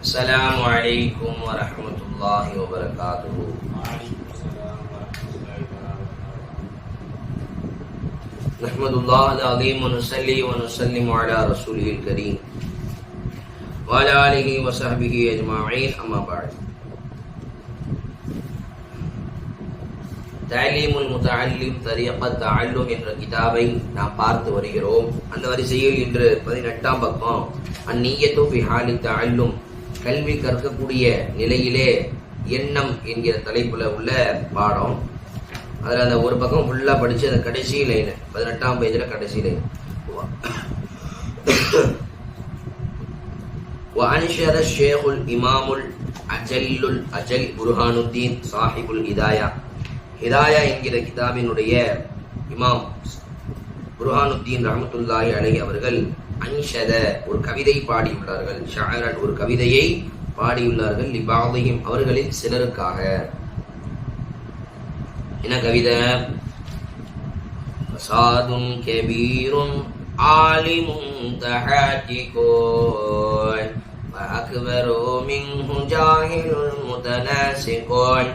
السلام عليكم ورحمة الله وبركاته نحمد الله العظيم ونصلي ونسلم على رسوله الكريم وعلى آله وصحبه أجمعين أما بعد தலீமுல் முத்தல்லிம் தரியப்பத் தஅல்லும் என்ற கிதாபை நாம் பார்த்து வருகிறோம் அந்த வரிசையில் இன்று பதினெட்டாம் பக்கம் அந்நியத்து ஃபி ஹாலி தஅல்லும் கல்வி கற்கக்கூடிய நிலையிலே எண்ணம் என்கிற தலைப்புல உள்ள பாடம் அதுல அந்த ஒரு பக்கம் ஃபுல்லா படிச்சு அந்த கடைசி லைன் பதினெட்டாம் பேஜ்ல கடைசி லைன் وأنشر الشيخ الإمام الأجل الأجل برهان الدين صاحب الهداية ஹிதாயா என்கிற கிதாபினுடைய இமாம் புர்ஹானுத்தீன் ரஹமத்துல்லாஹி அலை அவர்கள் அன்ஷத ஒரு கவிதை பாடியுள்ளார்கள் ஷாரன் ஒரு கவிதையை பாடியுள்ளார்கள் லிபாதையும் அவர்களில் சிலருக்காக என்ன கவிதை ஃபசாதும் கபீரும் ஆலிமும் தஹாட்டிகோன் وأكبر منه جاهل متناسقون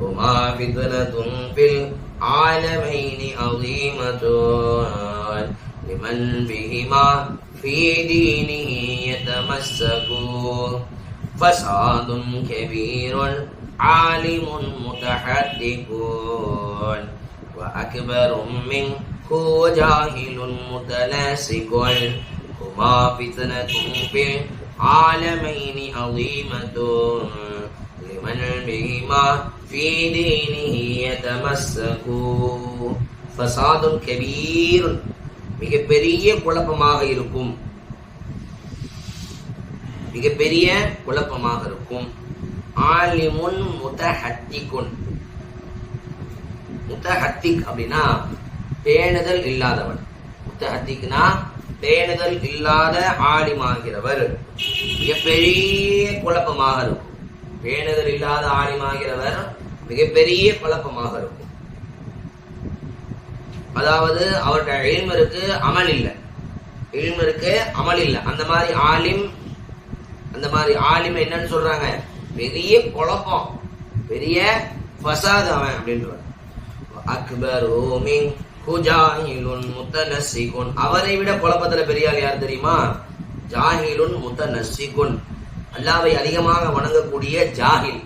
وما فتنة في العالمين عظيمة لمن بهما في دينه يتمسك فساد كبير عالم متحدث وأكبر منه جاهل متلاسك هما فتنة في العالمين عظيمة. لمن بهما في دينه يتمسك فساد كبير மிகப்பெரிய குழப்பமாக இருக்கும். மிகப்பெரிய குழப்பமாக இருக்கும். ஆலிமுன் முதஹத்திகுன் முத்தஹத்திக் அப்படின்னா பேணுதல் இல்லாதவன். முத்தஹத்திக்னா பேணுதல் இல்லாத ஆலிமாகிறவர். மிகப்பெரிய குழப்பமாக இருக்கும். பேணுதல் இல்லாத ஆலிமாகிறவர் மிகப்பெரிய குழப்பமாக இருக்கும். அதாவது அவர்கிட்ட எல்ம் இருக்கு அமல் இல்லை. எல்ம் இருக்கு அமல் இல்லை. அந்த மாதிரி ஆலிம் அந்த மாதிரி ஆலிம் என்னன்னு சொல்றாங்க? பெரிய குழப்பம். பெரிய ஃபசாத் அவன் அப்படின்றார் அக்பர் ஓமிங் குஜாஹிலுன் முத்தனசிகுன் அவரை விட குழப்பத்துல பெரிய ஆள் யார் தெரியுமா? ஜாஹிலுன் முத்தனசிகுன் அல்லாவை அதிகமாக வணங்கக்கூடிய ஜாஹில்.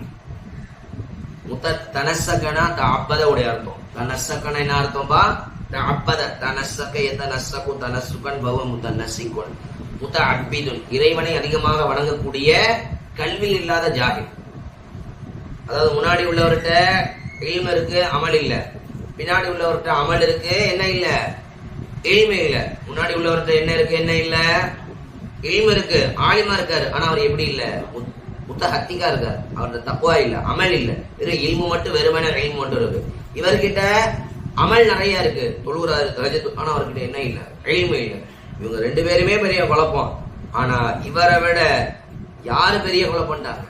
முத்த தனசகனா தஅப்பத உடைய அர்த்தம். தனசகன என்ன அர்த்தம்பா? தஅப்பத தனசக எத்தனசகு தனசுகன் பவ முத்தனசிகுன் இறைவனை அதிகமாக வணங்கக்கூடிய கல்வி இல்லாத ஜாஹில் அதாவது முன்னாடி உள்ளவர்கிட்ட இல்ம இருக்கு அமல் இல்ல. பின்னாடி உள்ளவர்கிட்ட அமல் இருக்கு என்ன இல்ல? எளிமை இல்ல. முன்னாடி உள்ளவர்கிட்ட என்ன இருக்கு என்ன இல்ல? எளிமை இருக்கு ஆலிமா இருக்காரு ஆனா அவர் எப்படி இல்ல? முத்- முத்த ஹத்திகா இருக்காரு. அவர்கிட்ட தப்புவா இல்ல அமல் இல்ல. வெறும் இல்மு மட்டும் வெறுமனே எளிமு மட்டும் இருக்கு. இவர்கிட்ட அமல் நிறைய இருக்கு. தொழுகிறாரு ரஜத்து ஆனா அவர்கிட்ட என்ன இல்ல. இல்மு இல்ல. இவங்க ரெண்டு பேருமே பெரிய குழப்பம். ஆனா இவரை விட யாரு பெரிய குழப்பம்ட்டாங்க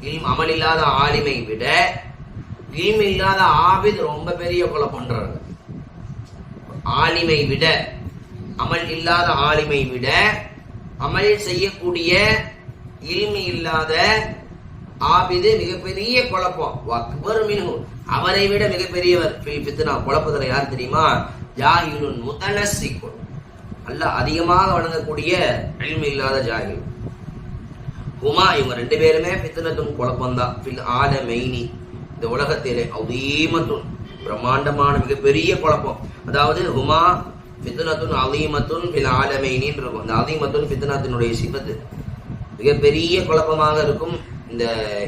இல்ம் அமல் இல்லாத ஆளுமை விட இல்ம் இல்லாத ஆபித் ரொம்ப பெரிய கொலை பண்றாங்க விட அமல் இல்லாத ஆளுமை விட அமல் செய்யக்கூடிய இல்மி இல்லாத ஆபிது மிகப்பெரிய குழப்பம். அக்பர் மின்ஹு அவரை விட மிகப்பெரியவர் பித்னா ஃபித்னா குழப்பத்துல யார் தெரியுமா? ஜாஹிலுன் முத்தனசிக்குன் நல்ல அதிகமாக வழங்கக்கூடிய இல்மி இல்லாத ஜாஹில் ஹுமா இவங்க ரெண்டு பேருமே பித்தனத்தும் குழப்பம்தான். ஃபில் ஆல மெய்னி இந்த உலகத்திலே அதீமத்துன் பிரம்மாண்டமான மிகப்பெரிய குழப்பம். அதாவது ஹுமா ஃபித்னத்துன் அதீமத்துன் பில் ஆலமைனின்னு இருக்கும் இந்த அதீமத்துன் ஃபித்னத்தினுடைய சிபத்து மிகப்பெரிய குழப்பமாக இருக்கும். இந்த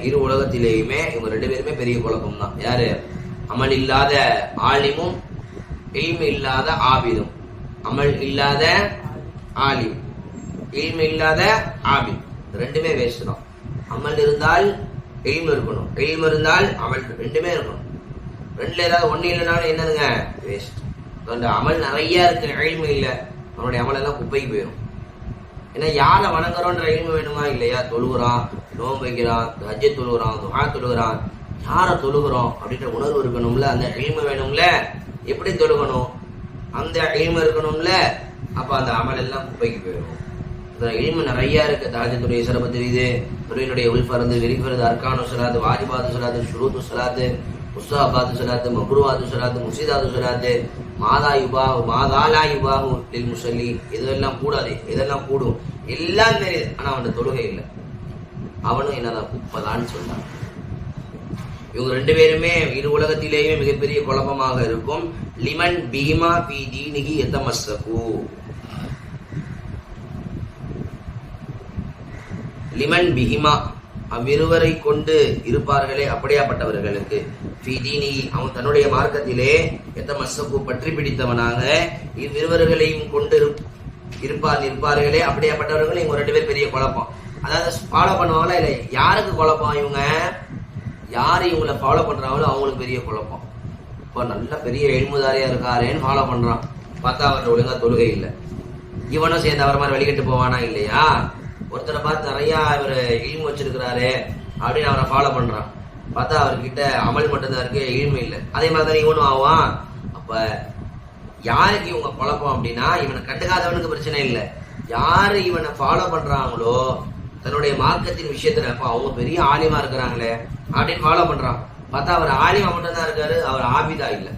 இரு உலகத்திலேயுமே இவங்க ரெண்டு பேருமே பெரிய குழப்பம் தான் யாரு? அமல் இல்லாத ஆலிமும் இல்மு இல்லாத ஆபிதும். அமல் இல்லாத ஆலிம் இல்மு இல்லாத ஆபித். ரெண்டுமே வேஸ்ட் தான். அமல் இருந்தால் எய்ம் இருக்கணும். எய்ம் இருந்தால் அமல் ரெண்டுமே இருக்கணும். ரெண்டுல ஏதாவது ஒண்ணு இல்லைனாலும் என்னதுங்க? வேஸ்ட் அந்த அமல் நிறைய இருக்கு. எய்ம் இல்லை. அவனுடைய அமல் எல்லாம் குப்பைக்கு போயிடும் ஏன்னா யாரை வணங்குறோன்ற இழிவு வேணுமா இல்லையா? தொழுகிறான் நோம்பு வைக்கிறான் ஹஜ்ஜை தொழுகிறான் துஹா தொழுகிறான் யாரை தொழுகிறோம் அப்படின்ற உணர்வு இருக்கணும்ல? அந்த எய்ம் வேணும்ல? எப்படி தொழுகணும்? அந்த எய்ம் இருக்கணும்ல? அப்ப அந்த அமல் எல்லாம் குப்பைக்கு போயிடும். இதுல இல்மு நிறைய இருக்கு. தாஜத்துடைய சிறப்பு தெரியுது. துறையினுடைய உள்பருந்து வெளிப்பருந்து அர்கானு சொல்லாது வாஜிபாது சொல்லாது ஷுரூத்து சொல்லாது முஸ்தாபாத்து சலாத்து மக்ருவாது சலாத்து முசிதாது சலாத்து மாதா யுபா மாதாலா யுபாஹு லில் முசல்லி இதெல்லாம் கூடாது இதெல்லாம் கூடும். எல்லாம் தெரியுது. ஆனா அவன் தொழுகை இல்லை. அவனும் என்னதான் குப்பதான்னு சொன்னான் இவங்க ரெண்டு பேருமே இரு உலகத்திலேயுமே மிகப்பெரிய குழப்பமாக இருக்கும். லிமன் பீமா பி தீனிகி எத்தமஸ்தகு லிமன் பிஹிமா அவ்விருவரை கொண்டு இருப்பார்களே அப்படியாப்பட்டவர்களுக்கு. ஃபி அவன் தன்னுடைய மார்க்கத்திலே எத்தமஸ்தகு பற்றி பிடித்தவனாக இவ்விருவர்களையும் கொண்டு இரு- இருப்பார் இருப்பார்களே அப்படியாப்பட்டவர்கள் இவங்க ரெண்டு பேர் பெரிய குழப்பம். அதாவது ஃபாலோ பண்ணுவாங்களா இல்லை யாருக்கு குழப்பம் இவங்க? யார் இவங்களை ஃபாலோ பண்றாங்களோ அவங்களுக்கு பெரிய குழப்பம். இப்போ நல்ல பெரிய எழுமுதாரியா இருக்காரேன்னு ஃபாலோ பண்றான். பார்த்தா அவர் ஒழுங்கா தொழுகை இல்லை. இவனும் சேர்ந்து அவர் மாதிரி வழிகட்டு போவானா இல்லையா? ஒருத்தரை பார்த்து நிறைய இவர் இல்மு வச்சிருக்கிறாரு அப்படின்னு அவரை ஃபாலோ பண்றான். பார்த்தா அவர்கிட்ட அமல் மட்டும்தான் இருக்கு இழிமை இல்லை. அதே மாதிரி தான் இவனும் ஆவான். அப்ப யாருக்கு இவங்க குழப்பம் அப்படின்னா இவனை கண்டுக்காதவனுக்கு பிரச்சனை இல்லை. யாரு இவனை ஃபாலோ பண்றாங்களோ தன்னுடைய மார்க்கத்தின் விஷயத்துல அப்போ அவங்க பெரிய ஆலிமா இருக்கிறாங்களே அப்படின்னு ஃபாலோ பண்றான். பார்த்தா அவர் ஆலிமா மட்டும்தான் இருக்காரு அவர் ஆபிதா இல்ல.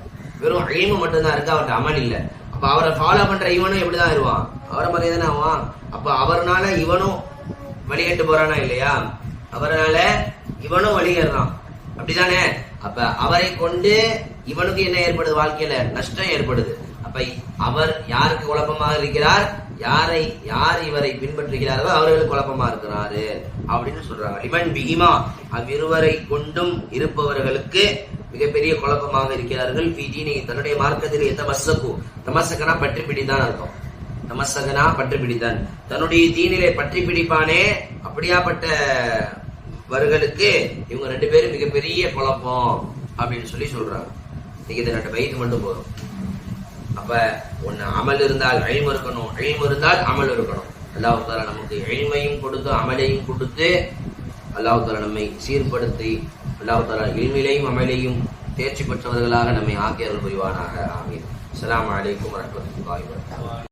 வெறும் அழிமு மட்டும்தான் இருக்கு அவர்கிட்ட அமல் இல்ல. அப்ப அவரை ஃபாலோ பண்ற இவனும் எப்படிதான் இருவான் அவரை மாதிரி தானே ஆவான். அப்ப அவர்னால இவனும் வழிகட்டு போறானா இல்லையா? அவரால இவனும் வழிகேறான் அப்படிதானே? அப்ப அவரை கொண்டு இவனுக்கு என்ன ஏற்படுது வாழ்க்கையில? நஷ்டம் ஏற்படுது. அப்ப அவர் யாருக்கு குழப்பமாக இருக்கிறார்? யாரை யார் இவரை பின்பற்றுகிறாரோ அவர்களுக்கு குழப்பமா இருக்கிறாரு அப்படின்னு சொல்றாங்க. இவன் பிகிமா அவ்விருவரை கொண்டும் இருப்பவர்களுக்கு மிகப்பெரிய குழப்பமாக இருக்கிறார்கள். தன்னுடைய மார்க்கத்தில் எந்த மசக்கு தமசக்கனா பற்றி பிடிதான் அர்த்தம். தமசகனா பற்றி பிடித்தான் தன்னுடைய தீனிலே பற்றி பிடிப்பானே அப்படியாப்பட்ட வர்களுக்கு இவங்க ரெண்டு பேரும் மிகப்பெரிய குழப்பம் அப்படின்னு சொல்லி சொல்றாங்க. நீங்க இந்த ரெண்டு பைத்து மட்டும் போதும். அப்ப ஒன்னு அமல் இருந்தால் அழிமு இருக்கணும். அழிமு இருந்தால் அமல் இருக்கணும். அல்லாஹு தாலா நமக்கு எளிமையும் கொடுத்து அமலையும் கொடுத்து அல்லாஹு தாலா நம்மை சீர்படுத்தி அல்லாஹு தாலா எளிமையிலையும் அமலையும் தேர்ச்சி பெற்றவர்களாக நம்மை ஆக்கியர்கள் புரிவானாக. ஆமீன். அஸ்லாம் வலைக்கம் வரமத்துல்லாஹி வபரகாத்துஹு.